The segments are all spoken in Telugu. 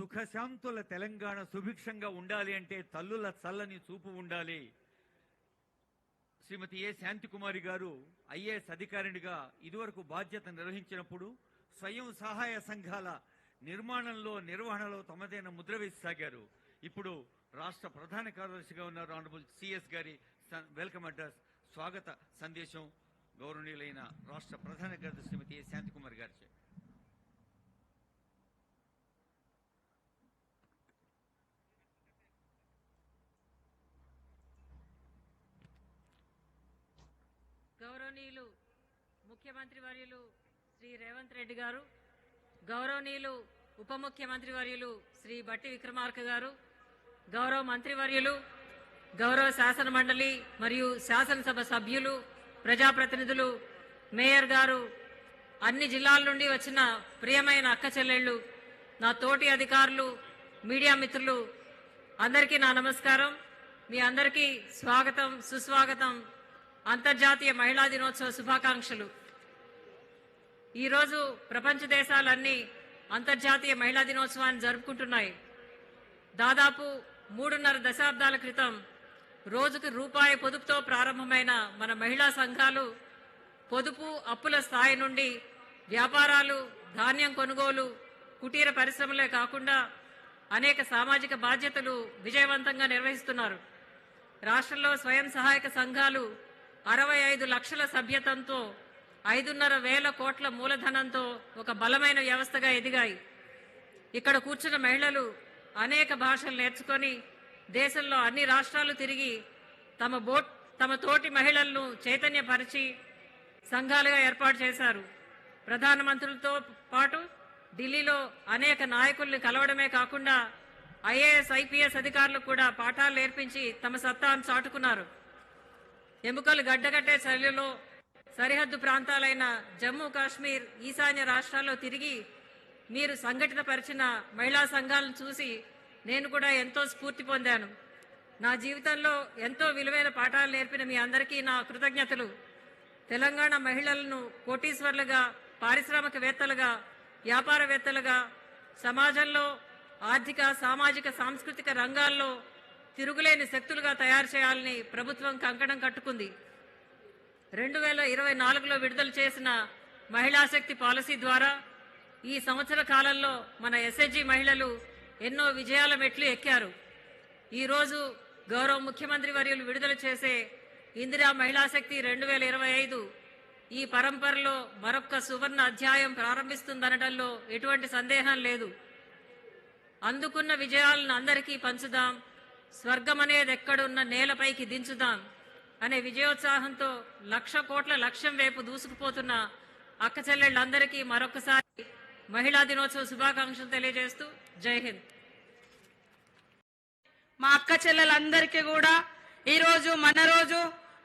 సుఖశాంతుల తెలంగాణ సుభిక్షంగా ఉండాలి అంటే తల్లుల చల్లని చూపు ఉండాలి. శ్రీమతి ఏ శాంతికుమారి గారు ఐఏఎస్ అధికారినిగా ఇదివరకు బాధ్యత నిర్వహించినప్పుడు స్వయం సహాయ సంఘాల నిర్మాణంలో నిర్వహణలో తమదైన ముద్ర వేసి సాగారు. ఇప్పుడు రాష్ట్ర ప్రధాన కార్యదర్శిగా ఉన్నారు ఆనరబుల్ సిఎస్ గారి వెల్కమ్ అడ్రస్. స్వాగత సందేశం గౌరవనీయులైన రాష్ట్ర ప్రధాన కార్యదర్శి శ్రీమతి ఏ శాంతికుమారి గారిచే. గౌరవనీయులు ముఖ్యమంత్రి వర్యులు శ్రీ రేవంత్ రెడ్డి గారు గౌరవనీయులు ఉప ముఖ్యమంత్రి వర్యులు శ్రీ బట్టి విక్రమార్క గారు గౌరవ మంత్రివర్యులు గౌరవ శాసన మండలి మరియు శాసనసభ సభ్యులు ప్రజాప్రతినిధులు మేయర్ గారు అన్ని జిల్లాల నుండి వచ్చిన ప్రియమైన అక్క చెల్లెళ్ళు నా తోటి అధికారులు మీడియా మిత్రులు అందరికీ నా నమస్కారం. మీ అందరికీ స్వాగతం సుస్వాగతం. అంతర్జాతీయ మహిళా దినోత్సవ శుభాకాంక్షలు. ఈరోజు ప్రపంచ దేశాలన్నీ అంతర్జాతీయ మహిళా దినోత్సవాన్ని జరుపుకుంటున్నాయి. దాదాపు మూడున్నర దశాబ్దాల క్రితం రోజుకు రూపాయి పొదుపుతో ప్రారంభమైన మన మహిళా సంఘాలు పొదుపు అప్పుల స్థాయి నుండి వ్యాపారాలు ధాన్యం కొనుగోలు కుటీర పరిశ్రమలే కాకుండా అనేక సామాజిక బాధ్యతలు విజయవంతంగా నిర్వహిస్తున్నారు. రాష్ట్రంలో స్వయం సహాయక సంఘాలు అరవై ఐదు లక్షల సభ్యతంతో ఐదున్నర వేల కోట్ల మూలధనంతో ఒక బలమైన వ్యవస్థగా ఎదిగాయి. ఇక్కడ కూర్చున్న మహిళలు అనేక భాషలు నేర్చుకొని దేశంలో అన్ని రాష్ట్రాలు తిరిగి తమ బోట్ తమ తోటి మహిళలను చైతన్యపరిచి సంఘాలుగా ఏర్పాటు చేశారు. ప్రధానమంత్రులతో పాటు ఢిల్లీలో అనేక నాయకుల్ని కలవడమే కాకుండా ఐఏఎస్ ఐపీఎస్ అధికారులకు కూడా పాఠాలు నేర్పించి తమ సత్తాను చాటుకున్నారు. ఎముకలు గడ్డగట్టే చర్యలో సరిహద్దు ప్రాంతాలైన జమ్మూ కాశ్మీర్ ఈశాన్య రాష్ట్రాల్లో తిరిగి మీరు సంఘటితపరిచిన మహిళా సంఘాలను చూసి నేను కూడా ఎంతో స్ఫూర్తి పొందాను. నా జీవితంలో ఎంతో విలువైన పాఠాలు నేర్పిన మీ అందరికీ నా కృతజ్ఞతలు. తెలంగాణ మహిళలను కోటీశ్వర్లుగా పారిశ్రామికవేత్తలుగా వ్యాపారవేత్తలుగా సమాజంలో ఆర్థిక సామాజిక సాంస్కృతిక రంగాల్లో తిరుగులేని శక్తులుగా తయారు చేయాలని ప్రభుత్వం కంకణం కట్టుకుంది. రెండు వేల ఇరవై నాలుగులో విడుదల చేసిన మహిళా శక్తి పాలసీ ద్వారా ఈ సంవత్సర కాలంలో మన ఎస్హెచ్జి మహిళలు ఎన్నో విజయాల మెట్లు ఎక్కారు. ఈరోజు గౌరవ ముఖ్యమంత్రి వర్యులు విడుదల చేసే ఇందిరా మహిళా శక్తి రెండు వేల ఇరవై ఐదు ఈ పరంపరలో మరొక సువర్ణ అధ్యాయం ప్రారంభిస్తుందనడంలో ఎటువంటి సందేహం లేదు. అందుకున్న విజయాలను అందరికీ పంచుదాం. స్వర్గం అనేది ఎక్కడున్న నేలపైకి దించుదాం అనే విజయోత్సాహంతో లక్ష కోట్ల లక్ష్యం వైపు దూసుకుపోతున్న అక్క చెల్లెళ్ళందరికీ మరొకసారి మహిళా దినోత్సవ శుభాకాంక్షలు తెలియజేస్తూ జై హింద్. మా అక్క చెల్లెలందరికీ కూడా ఈరోజు మన రోజు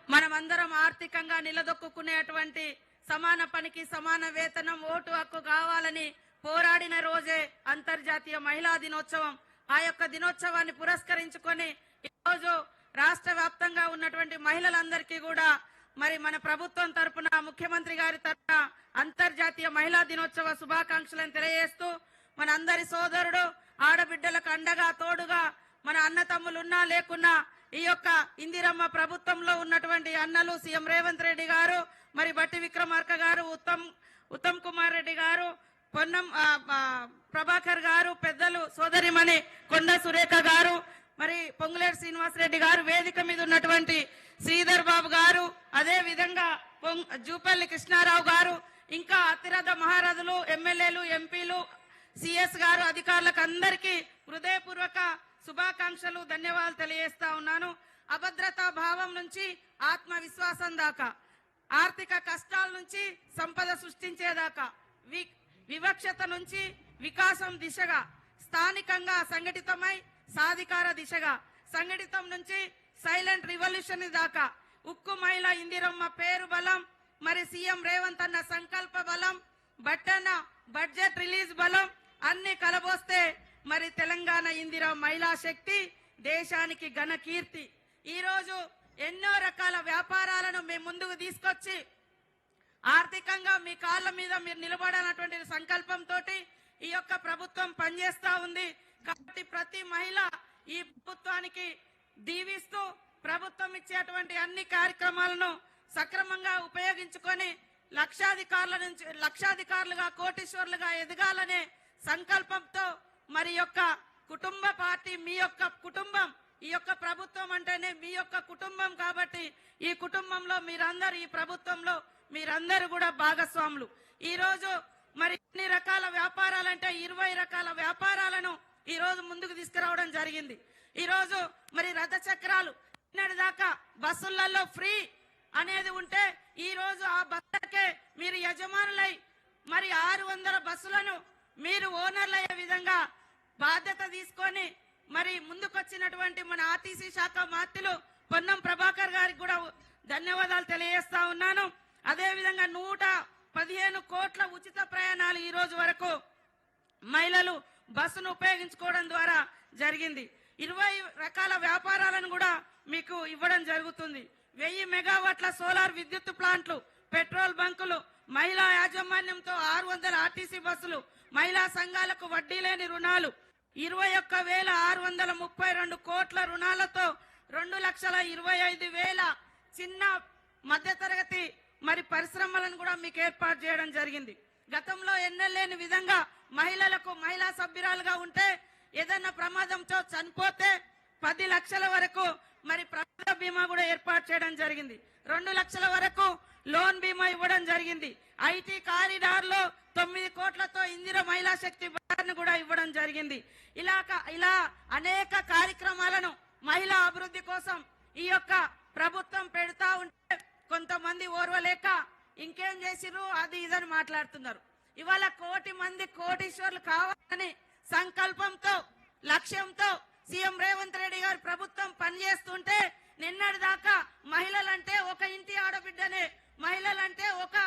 మనమందరం ఆర్థికంగా నిలదొక్కునేటువంటి సమాన పనికి సమాన వేతనం ఓటు హక్కు కావాలని పోరాడిన రోజే అంతర్జాతీయ మహిళా దినోత్సవం. ఆ యొక్క దినోత్సవాన్ని పురస్కరించుకొని ఈరోజు రాష్ట్ర వ్యాప్తంగా ఉన్నటువంటి మహిళలందరికీ కూడా మరి మన ప్రభుత్వం తరపున ముఖ్యమంత్రి గారి తరపున అంతర్జాతీయ మహిళా దినోత్సవ శుభాకాంక్షలను తెలియజేస్తూ మన అందరి సోదరుడు ఆడబిడ్డలకు అండగా తోడుగా మన అన్న తమ్ములున్నా లేకున్నా ఈ యొక్క ఇందిరమ్మ ప్రభుత్వంలో ఉన్నటువంటి అన్నలు సీఎం రేవంత్ రెడ్డి గారు మరి బట్టి విక్రమార్క గారు ఉత్తమ్ ఉత్తమ్ కుమార్ రెడ్డి గారు పొన్నం ప్రభాకర్ గారు పెద్దలు సోదరిమణి కొండ సురేఖ గారు మరి పొంగులేటి శ్రీనివాస్ రెడ్డి గారు వేదిక మీద ఉన్నటువంటి శ్రీధర్ బాబు గారు అదే విధంగా జూపల్లి కృష్ణారావు గారు ఇంకా అతిరథ మహారథులు ఎమ్మెల్యేలు ఎంపీలు సిఎస్ గారు అధికారులకు అందరికీ హృదయపూర్వక శుభాకాంక్షలు ధన్యవాదాలు తెలియజేస్తా ఉన్నాను. అభద్రతా భావం నుంచి ఆత్మవిశ్వాసం దాకా ఆర్థిక కష్టాల నుంచి సంపద సృష్టించేదాకా వి- వివక్షత నుంచి వికాసం దిశగా స్థానికంగా సంఘటితమై సాధికార దిశగా. సంఘటితం నుంచి సైలెంట్ రివల్యూషన్ దాకా. ఉక్కు మహిళ ఇందిరమ్మ పేరు బలం మరి సీఎం రేవంత్ అన్న సంకల్ప బలం బట్టన బడ్జెట్ రిలీజ్ బలం అన్ని కలబోస్తే మరి తెలంగాణ ఇందిరా మహిళా శక్తి దేశానికి ఘన కీర్తి. ఈరోజు ఎన్నో రకాల వ్యాపారాలను మేము ముందుకు తీసుకొచ్చి ఆర్థికంగా మీ కాళ్ళ మీద మీరు నిలబడాలన్నటువంటి సంకల్పంతో ఈ యొక్క ప్రభుత్వం పనిచేస్తా ఉంది. కాబట్టి ప్రతి మహిళ ఈ ప్రభుత్వానికి దీవిస్తూ ప్రభుత్వం ఇచ్చేటువంటి అన్ని కార్యక్రమాలను సక్రమంగా ఉపయోగించుకొని లక్షాధికారుల నుంచి లక్షాధికారులుగా కోటీశ్వర్లుగా ఎదగాలనే సంకల్పంతో మరి యొక్క కుటుంబ పార్టీ మీ యొక్క కుటుంబం ఈ యొక్క ప్రభుత్వం అంటేనే మీ యొక్క కుటుంబం కాబట్టి ఈ కుటుంబంలో మీరందరూ ఈ ప్రభుత్వంలో మీరందరూ కూడా భాగస్వాములు. ఈరోజు మరి ఇన్ని రకాల వ్యాపారాలంటే ఇరవై రకాల వ్యాపారాలను ఈ రోజు ముందుకు తీసుకురావడం జరిగింది. ఈరోజు మరి రథ చక్రాలు నిన్నటి దాకా బస్సులలో ఫ్రీ అనేది ఉంటే ఈ రోజు ఆ బస్సులకే మీరు యజమానులై మరి ఆరు వందల బస్సులను మీరు ఓనర్లు అయ్యే విధంగా బాధ్యత తీసుకొని మరి ముందుకొచ్చినటువంటి మన ఆర్టీసీ శాఖ మాత్రులు పొన్నం ప్రభాకర్ గారికి కూడా ధన్యవాదాలు తెలియజేస్తా ఉన్నాను. అదేవిధంగా నూట పదిహేను కోట్ల ఉచిత ప్రయాణాలు ఈ రోజు వరకు మహిళలు బస్సును ఉపయోగించుకోవడం ద్వారా జరిగింది. ఇరవై రకాల వ్యాపారాలను కూడా మీకు ఇవ్వడం జరుగుతుంది. వెయ్యి మెగావాట్ల సోలార్ విద్యుత్ ప్లాంట్లు పెట్రోల్ బంకులు మహిళా యాజమాన్యంతో ఆరు వందల ఆర్టీసీ బస్సులు మహిళా సంఘాలకు వడ్డీ లేని రుణాలు ఇరవై ఒక్క వేల ఆరు వందల ముప్పై రెండు కోట్ల రుణాలతో రెండు లక్షల ఇరవై ఐదు వేల చిన్న మధ్యతరగతి మరి పరిశ్రమలను కూడా మీకు ఏర్పాటు చేయడం జరిగింది. గతంలో ఎన్నెలేని విధంగా మహిళలకు మహిళా సభ్యురాలుగా ఉంటే ఏదైనా ప్రమాదంతో చనిపోతే పది లక్షల వరకు మరి ప్రమాద బీమా కూడా ఏర్పాటు చేయడం జరిగింది. రెండు లక్షల వరకు లోన్ బీమా ఇవ్వడం జరిగింది. ఐటీ కారిడార్లో తొమ్మిది కోట్లతో ఇందిర మహిళా శక్తి ను కూడా ఇవ్వడం జరిగింది. ఇలా ఇలా అనేక కార్యక్రమాలను మహిళా అభివృద్ధి కోసం ఈ యొక్క ప్రభుత్వం పెడతా ఉంటే కొంతమంది ఓర్వలేక ఇంకేం చేసిర్రు? అది ఇదని మాట్లాడుతున్నారు. ఇవాళ కోటి మంది కోటీశ్వర్లు కావాలని సంకల్పంతో లక్ష్యంతో సీఎం రేవంత్ రెడ్డి గారు ప్రభుత్వం పనిచేస్తుంటే నిన్నటి దాకా మహిళలంటే ఒక ఇంటి ఆడబిడ్డనే మహిళలంటే ఒక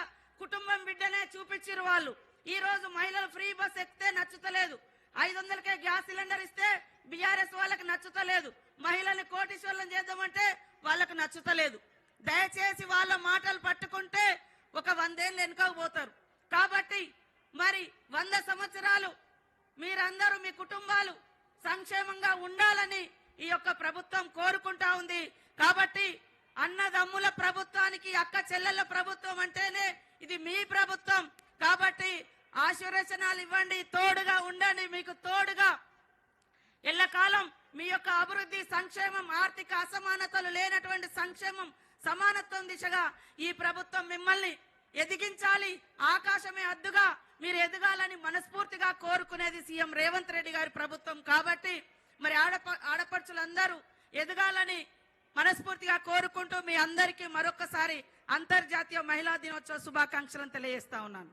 కుటుంబం బిడ్డనే చూపించారు వాళ్ళు. ఈ రోజు మహిళలు ఫ్రీ బస్ ఎక్కితే నచ్చుతలేదు. ఐదు వందలకే గ్యాస్ సిలిండర్ ఇస్తే బీఆర్ఎస్ వాళ్ళకి నచ్చుతలేదు. మహిళల్ని కోటీశ్వర్లను చేద్దామంటే వాళ్ళకు నచ్చుతలేదు. దయచేసి వాళ్ళ మాటలు పట్టుకుంటే ఒక వందేళ్ళు వెనుకకు పోతారు కాబట్టి మరి వంద సంవత్సరాలు మీరందరూ మీ కుటుంబాలు సంక్షేమంగా ఉండాలని ఈ యొక్క ప్రభుత్వం కోరుకుంటా ఉంది. కాబట్టి అన్నదమ్ముల ప్రభుత్వానికి అక్క చెల్లెల ప్రభుత్వం అంటేనే ఇది మీ ప్రభుత్వం. కాబట్టి ఆశీర్వచనాలు ఇవ్వండి తోడుగా ఉండండి మీకు తోడుగా. ఎల్లకాలం మీ యొక్క అభివృద్ధి సంక్షేమం ఆర్థిక అసమానతలు లేనటువంటి సంక్షేమం సమానత్వం దిశగా ఈ ప్రభుత్వం మిమ్మల్ని ఎదిగించాలి. ఆకాశమే అద్దుగా మీరు ఎదగాలని మనస్ఫూర్తిగా కోరుకునేది సీఎం రేవంత్ రెడ్డి గారి ప్రభుత్వం కాబట్టి మరి ఆడప ఆడపడుచులందరూ ఎదగాలని మనస్ఫూర్తిగా కోరుకుంటూ మీ అందరికీ మరొకసారి అంతర్జాతీయ మహిళా దినోత్సవ శుభాకాంక్షలను తెలియజేస్తా ఉన్నాను.